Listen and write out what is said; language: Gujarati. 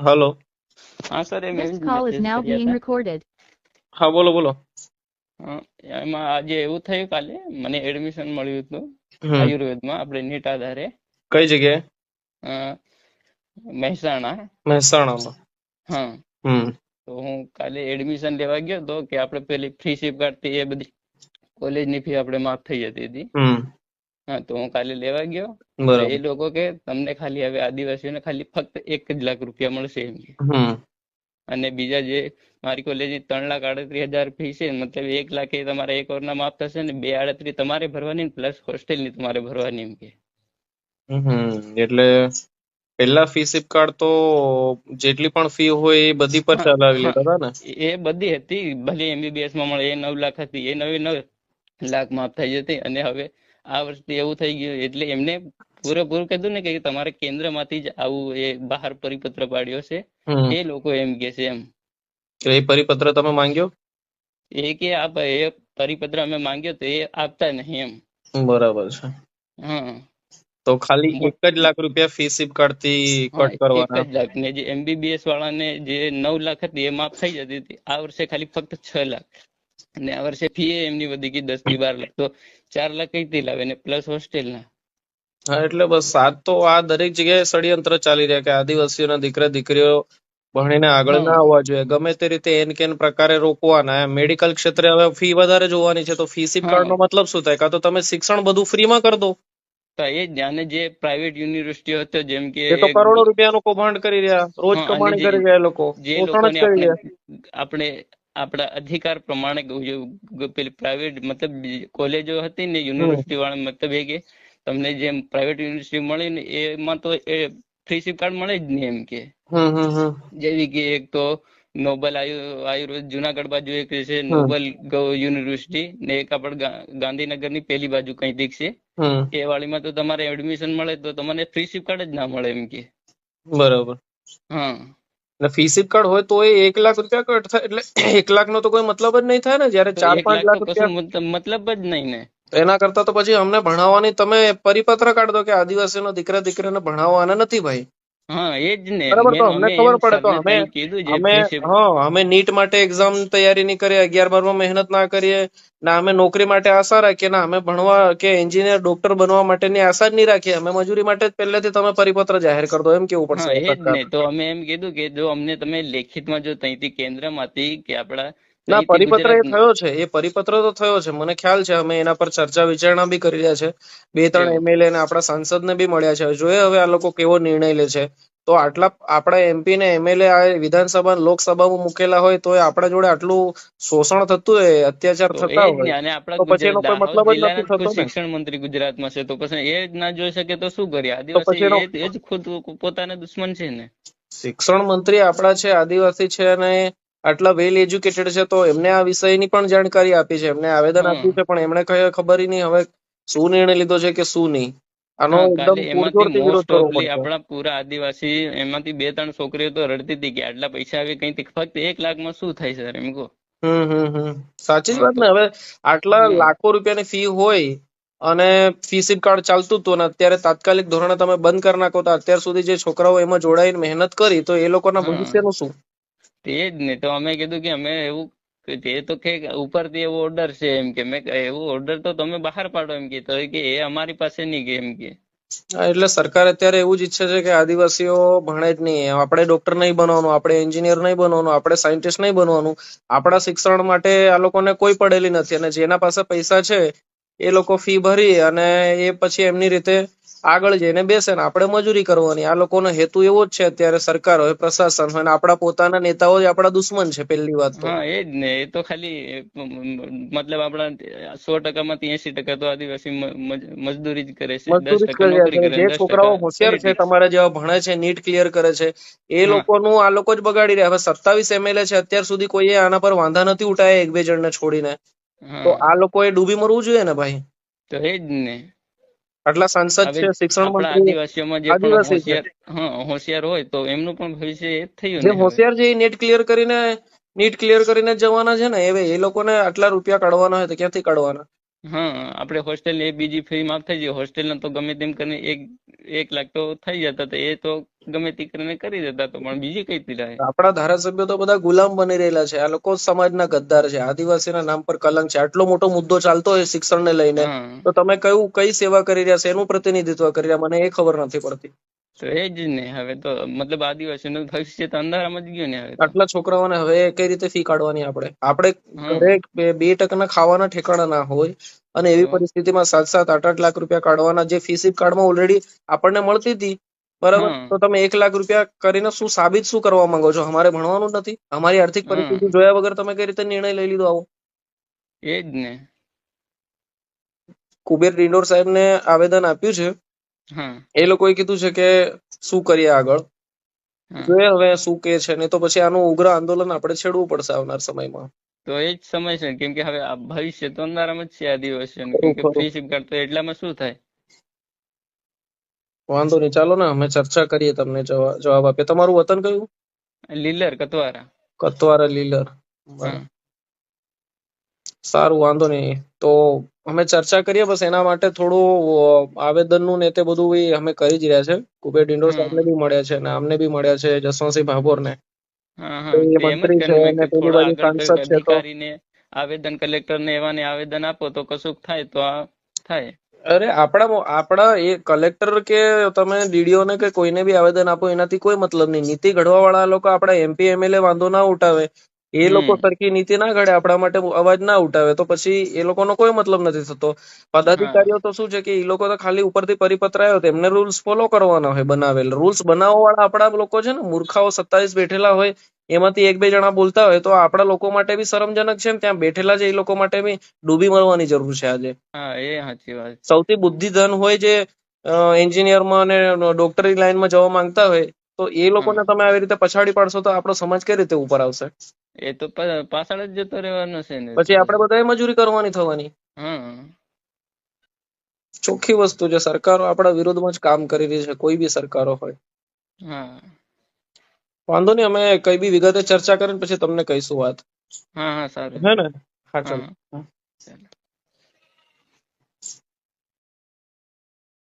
હલો હા સર એ This એવી ઇઝ નાઉ હતા. recorded. હા બોલો બોલો. હા, એમાં આજે એવું થયું કાલે મને એડમિશન મળ્યું હતું આયુર્વેદમાં આપણે નીટ આધારે. કઈ જગ્યાએ? મહેસાણા. મહેસાણામાં. હા. હમ. તો હું કાલે એડમિશન લેવા ગયો તો કે આપણે પેલી ફ્રી શિપ કાઢતી એ બધી કોલેજની ફી આપણે માફ થઈ જતી હતી. હા તો હું કાલે લેવા ગયો. એ લોકો કે તમને ખાલી હવે આદિવાસીઓને ખાલી ફક્ત એક જ લાખ રૂપિયા મળશે એમ અને બીજા જે મારી કોલેજ ત્રણ લાખ આડત્રીસ હજાર ફી છે મતલબ એક લાખ એ તમારા એક વર્ષના માફ થશે ને બે આડત્રીસ તમારે ભરવાની પ્લસ હોસ્ટેલની તમારે ભરવાની એમ કે. એટલે પેલા ફી સિપ કાર્ડ તો જેટલી પણ ફી હોય એ બધી પર ચલાવી લેતા હતા ને? એ બધી હતી ભલે એમબીબીએસમાં મળે એ નવ લાખ હતી એ નવે નવ લાખ માફ થઈ જતી અને હવે આ વર્ષથી એવું થઈ ગયું એટલે એમને પૂરેપૂરું કીધું ને કે તમારે કેન્દ્રમાંથી જ આવું એ બહાર પરિપત્ર પાડ્યો છે. એ લોકો એમ કે છે એમ. એ પરિપત્ર તમે માંગ્યો? એ કે આ એ પરિપત્ર અમે માંગ્યો તો એ આપતા નહીં એમ. બરાબર છે. હા. તો ખાલી એક જ લાખ રૂપિયા ફી સિપ હા કટ કરવાના જ લાખ ને જે એમબીબીએસ વાળાને જે નવ લાખ હતી એ માફ થઈ જતી હતી. આ વર્ષે ખાલી ફક્ત છ લાખ. અને આ વર્ષે ફી એમની વધી ગઈ દસથી બાર લાખ. તો ચાર લાખ કઈથી લાવે? ને પ્લસ હોસ્ટેલના હા એટલે બસ આ તો આ દરેક જગ્યાએ ષડયંત્ર ચાલી રહ્યા કે આદિવાસીઓના દીકરા દીકરીઓ ભણીને આગળ ના આવવા જોઈએ. ગમે તે રીતે એન કેન પ્રકારે રોકવાના. મેડિકલ ક્ષેત્રે હવે ફી વધારે જોવાની છે. તો ફી સિપ હા. કાર્ડ નો મતલબ શું થાય? કાં તો તમે શિક્ષણ બધું ફ્રીમાં કરી દો. તો એ જ અને જે પ્રાઇવેટ યુનિવર્સિટીઓ હતો જેમ કે એ તો કરોડો રૂપિયાનું કૌભાંડ કરી રહ્યા. રોજ કમાણી કરી રહ્યા લોકો. જે કરી આપણે આપણે અધિકાર પ્રમાણે પેલી પ્રાઇવેટ મતલબ કોલેજો હતી ને યુનિવર્સિટી વાળા મતલબ એ કે તમને જેમ પ્રાઇવેટ યુનિવર્સિટી મળી ને એમાં તો એ ફ્રી સિપ કાર્ડ મળે જ નહીં એમ કે. જેવી કે એક તો નોબલ આયુ આયુર્વેદ જુનાગઢ બાજુ એક છે નોબલ યુનિવર્સિટી ને એક આપણે ગાંધીનગરની પેલી બાજુ કઈ દીક છે. એ વાળીમાં તો તમારે એડમિશન મળે તો તમને ફ્રી સિપ કાર્ડ જ ના મળે એમ કે. બરાબર. હા. એટલે ફી સિપ કાર્ડ હોય તો એ એક લાખ રૂપિયા કટ થાય એટલે એક લાખ નો તો કોઈ મતલબ જ નહીં થાય ને જયારે ચાર પાંચ લાખ રૂપિયા મતલબ મતલબ જ નહીં ને. એના કરતા તો પછી અમને ભણાવવાની તમે પરિપત્ર કાઢ દો કે આદિવાસીનો દીકરા દીકરીને ભણાવવાના નથી ભાઈ. હા એ જ ને. બરાબર તો અમને ખબર પડે તો અમે થઈને કીધું જે અમે હા અમે નીટ માટે એક્ઝામ તૈયારી નહીં કરીએ અગિયાર બારમાં મહેનત ના કરીએ ના અમે નોકરી માટે આશા રાખીએ ના અમે ભણવા કે એન્જિનિયર ડોક્ટર બનવા માટેની આશા જ નહીં રાખીએ અમે મજૂરી માટે જ પહેલેથી તમે પરિપત્ર જાહેર કરી દો એમ કેવું પડશે તો અમે એમ કીધું કે જો અમને તમે લેખિતમાં જો તઈથી કેન્દ્રમાંથી કે આપણા ના પરિપત્ર એ થયો છે. એ પરિપત્ર તો થયો છે. મને ખ્યાલ છે અમે એના પર ચર્ચા વિચારણા બી કરી રહ્યા છે. બે ત્રણ એમએલએ ને આપણા સાંસદને બી મળ્યા છે. જોઈએ હવે આ લોકો કેવો નિર્ણય લે છે. તો આટલા આપણા એમપી ને એમએલએ આ વિધાનસભા લોકસભામાં મૂકેલા હોય તો આપણા જોડે આટલું શોષણ થતું હોય અત્યાચાર થતા હોય અને આપણા તો પછી એનો ગુજરાત કોઈ મતલબ જ નથી થતો શિક્ષણ મંત્રી ગુજરાતમાં છે તો પછી એ જ ના જોઈ શકે તો શું કરીએ? આદિવાસી એ જ ખુદ પોતાના દુશ્મન છે ને. શિક્ષણ મંત્રી આપણા છે આદિવાસી છે અને આટલા વેલ એજ્યુકેટેડ છે તો એમને આ વિષયની પણ જાણકારી આપી છે. એમને આવેદન આપ્યું છે પણ એમણે કઈ ખબર નહીં હવે શું નિર્ણય લીધો છે કે શું નહીં. આનો એકદમ આપણા પૂરા આદિવાસી એમાંથી બે ત્રણ છોકરીઓ તો રડતી હતી કે આટલા પૈસા આવે કઈ ફક્ત એક લાખમાં શું થાય સર એમ કહો. સાચી જ વાત ને. હવે આટલા લાખો રૂપિયાની ફી હોય અને ફી સીપ કાર્ડ ચાલતું હતું અને અત્યારે તાત્કાલિક ધોરણે તમે બંધ કરી નાખો તો અત્યાર સુધી જે છોકરાઓ એમાં જોડાઈને મહેનત કરી તો એ લોકોના ભવિષ્યનું શું? તે જ ને તો અમે કીધું કે અમે એવું તે તો કે ઉપરથી એવો ઓર્ડર છે એમ કે મેં એવો ઓર્ડર તો તમે બહાર પાડો એમ કે, તો કે એ અમારી પાસે નહીં કે એમ કે. એટલે સરકાર અત્યારે એવું જ ઈચ્છે છે કે આદિવાસીઓ ભણે જ નહીં. આપણે ડોક્ટર નહીં બનવાનું, આપણે એન્જિનિયર નહીં બનવાનું, આપણે સાયન્ટિસ્ટ નહીં બનવાનું. આપણા શિક્ષણ માટે આ લોકોને કોઈ પડેલી નથી અને જેના પાસે પૈસા છે એ લોકો ફી ભરી અને એ પછી એમની રીતે આગળ જઈને બેસે ને આપણે મજૂરી કરવાની. આ લોકોનો હેતુ એવો જ છે અત્યારે સરકાર હોય પ્રશાસન હોય આપણા પોતાના નેતાઓ જ આપણા દુશ્મન છે પહેલી વાત તો. હા એ જ ને. એ તો ખાલી મતલબ આપણા સો ટકામાંથી એસી ટકા તો આદિવાસી મજદૂરી જ કરે છે. જ છોકરાઓ હોશિયાર છે તમારા જેવા ભણે છે નીટ ક્લિયર કરે છે એ લોકોનું આ લોકો જ બગાડી રહ્યા. હવે સત્તાવીસ એમએલએ છે અત્યાર સુધી કોઈએ આના પર વાંધા નથી ઉઠાયા એક બે જણને છોડીને. તો આ લોકોએ ડૂબી મરવું જોઈએ ને ભાઈ? તો એ જ ને. આટલા સાંસદ છે શિક્ષણ મંત્રી જે આદિવાસી છે. હોશિયાર હોય તો એમનું પણ ભવિષ્ય એ જ થયું જે ને હોશિયાર છે એ નીટ ક્લિયર કરીને નીટ ક્લિયર કરીને જ જવાના છે ને હવે એ લોકોને આટલા રૂપિયા કાઢવાના હોય તો ક્યાંથી કાઢવાના? હા આપણે હોસ્ટેલ એ બીજી ફી માફ થઈ જાય હોસ્ટેલ તો ગમે તેમ કરીને એક એક લાખ તો થઈ જતા તો એ તો ગમે તે કરીને કરી દેતા તો પણ બીજી કઈ પીડા આપણા ધારાસભ્યો તો બધા ગુલામ બની રહેલા છે. આ લોકો સમાજના ગદ્દાર છે. આદિવાસીના નામ પર કલંક છે. આટલો મોટો મુદ્દો ચાલતો હોય શિક્ષણને લઈને તો તમે કયું કઈ સેવા કરી રહ્યા છે? એનું પ્રતિનિધિત્વ કરી રહ્યા? મને એ ખબર નથી પડતી. તો એ જ ને. હવે તો મતલબ આદિવાસીનું ભવિષ્ય તો અંધારામાં જ ગયું ને હવે આટલા છોકરાઓને હવે કઈ રીતે ફી કાઢવાની આપણે? આપણે. ઘરે બે બે ટકાના ખાવાના ઠેકાણા ના હોય અને એવી પરિસ્થિતિમાં સાત સાત આઠ આઠ લાખ રૂપિયા કાઢવાના જે ફી સીપ કાર્ડમાં ઓલરેડી આપણને મળતી હતી. બરાબર? તો તમે એક લાખ રૂપિયા કરીને શું સાબિત શું કરવા માંગો છો? અમારે ભણવાનું નથી. અમારી આર્થિક પરિસ્થિતિ જોયા વગર તમે કઈ રીતે નિર્ણય લઈ લીધો આવો? એ જ ને. કુબેર ડિંડોર સાહેબને આવેદન આપ્યું છે. એ લોકોએ કીધું છે કે શું કરીએ આગળ? જોઈએ હવે શું કે છે. નહીં તો પછી આનું ઉગ્ર આંદોલન આપણે છેડવું પડશે આવનાર સમયમાં. તો એ જ સમય છે. કેમ કે હવે આ ભવિષ્ય તો અંધારામાં જ છે આ. ફ્રી સિમ કાર્ડ તો એટલામાં શું થાય? વાંધો નહીં. ચાલો ને અમે ચર્ચા કરીએ તમને જવાબ આપીએ. તમારું વતન કયું? લીલર કતવારા. કતવારા લીલર. સારું વાંધો નહીં. તો અમે ચર્ચા કરીએ બસ એના માટે થોડું આવેદન આવેદનનું ને તે બધું અમે કરી જ રહ્યા છે. કુબેર ડિંડોર. સાહેબને બી મળ્યા છે અને અમને બી મળ્યા છે જસવંતસિંહ ભાભોરને. ને મંત્રી છે અને પેલી બાજુ સાંસદ છે તો આવેદન કલેક્ટરને એવાને આવેદન આપો તો કશુંક થાય તો આ થાય. અરે આપણા આપણા એ કલેક્ટર કે તમે ડીડીઓ ને કે કોઈને બી આવેદન આપો એનાથી કોઈ મતલબ નહીં. નીતિ ઘડવા વાળા લોકો આપણા એમપી એમએલએ વાંધો ના ઉઠાવે. એ લોકો સરખી નીતિ ના ઘડે આપણા માટે અવાજ ના ઉઠાવે. તો પછી એ લોકોનો કોઈ મતલબ નથી થતો. પદાધિકારીઓ તો શું છે કે એ લોકો તો ખાલી ઉપરથી પરિપત્ર આવ્યો એમને રૂલ્સ ફોલો કરવાના હોય બનાવેલ. રૂલ્સ બનાવવા વાળા આપણા લોકો છે ને મૂર્ખાઓ સત્તાવીસ બેઠેલા હોય એમાંથી એક બે જણા બોલતા હોય તો આપણા લોકો માટે બી શરમજનક છે ત્યાં બેઠેલા છે એ લોકો માટે બી ડૂબી મળવાની જરૂર છે આજે. હા એ સાચી વાત. સૌથી બુદ્ધિધન હોય જે એન્જિનિયરમાં અને ડોક્ટરી લાઈનમાં જવા માંગતા હોય તો એ લોકોને તમે આવી રીતે પછાડી પાડશો તો આપણો સમાજ કઈ રીતે ઉપર આવશે? એ તો પાછળ જ જતો રહેવાનો છે ને. પછી આપણે બધાએ મજૂરી કરવાની થવાની. ચોખ્ખી વસ્તુ છે સરકારો આપણા વિરોધમાં જ કામ કરી રહી છે કોઈ બી સરકારો હોય. હા. વાંધો નહીં અમે કઈ બી વિગતે ચર્ચા કરીને પછી તમને કહીશું વાત. હા હા સારું. હે ને? હા ચાલો. હા. ચાલો.